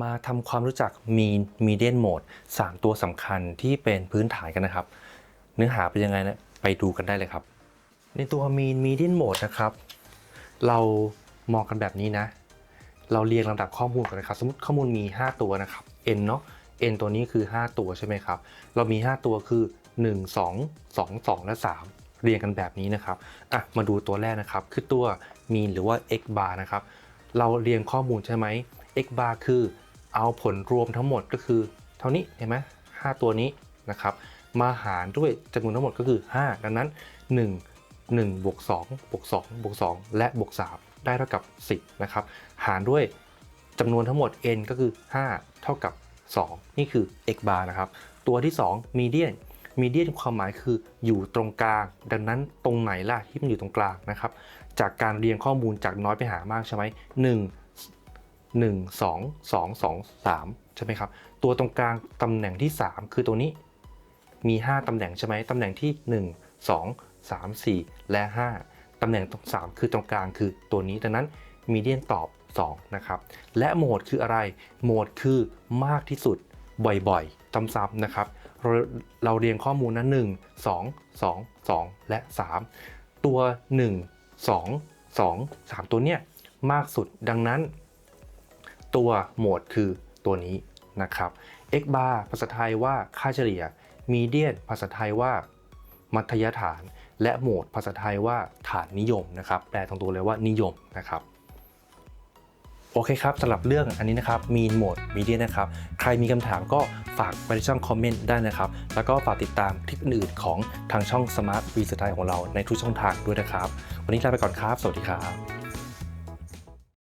มาทำความรู้จัก mean median mode 3 ตัวสำคัญที่เป็นพื้นฐานกันนะครับ เนื้อหาเป็นยังไงนะไปดูกันได้เลยครับ ในตัว mean median mode นะครับ เรามองกันแบบนี้นะ เราเรียงลำดับข้อมูลกันนะครับ สมมติข้อมูลมี 5 ตัวนะครับ n เนาะ n ตัวนี้คือ 5 ตัวใช่ไหมครับ เรามี 5 ตัวคือ 1 2 2 2 และ 3 เรียงกันแบบนี้นะครับอะมาดูตัวแรกนะครับ คือตัว mean หรือว่า x bar นะครับ เราเรียงข้อมูลใช่ไหม x bar คือ เอาผลรวมทั้งหมดก็คือ เท่านี้เห็นไหม5ตัวนี้นะครับมาหารด้วยจำนวนทั้งหมดก็คือ 5 ดังนั้น 1 1บวก2บวก2บวก2และบวก3ได้เท่ากับ 10นะครับหารด้วยจำนวนทั้งหมด n ก็คือ 5 เท่ากับ 2 นี่คือ x bar นะครับ ตัวที่ 2 median median ความหมายคืออยู่ตรงกลาง ดังนั้นตรงไหนล่ะที่มันอยู่ตรงกลางนะครับ จากการเรียงข้อมูลจากน้อยไปหามากใช่ไหมห นึ่งหนึ่งสองสองสองสามใช่ไหมครับ ตัวตรงกลางตำแหน่งที่ 3 คือตัวนี้ มี 5ตำแหน่งใช่ไหมตำแหน่งที่ 1 2 3 4 และ 5ตำแหน่งตรง3คือตรงกลางคือตัวนี้ดังนั้นมีเดียนตอบ 2 นะครับ และโหมดคืออะไร โหมดคือมากที่สุดบ่อยๆซ้ำๆนะครับ เราเราเรียงข้อมูลนะ1 2 2 2 และ 3 ตัว 1 2 2 3 ตัวเนี้ยมากสุดดังนั้น ตัวโหมดคือตัวนี้นะครับ x bar ภาษาไทยว่าค่าเฉลี่ย median ภาษาไทยว่า มัธยฐาน และโหมดภาษาไทยว่าฐานนิยมนะครับ แปลตรงตัวเลยว่านิยมนะครับโอเคครับสำหรับเรื่องอันนี้นะครับ mean mode median นะครับ ใครมีคำถามก็ฝากไว้ในช่องคอมเมนต์ได้นะครับ แล้วก็ฝากติดตามคลิปอื่นของทางช่อง Smart Research ของเราในทุกช่องทางด้วยนะครับ วันนี้ลาไปก่อนครับ สวัสดีครับ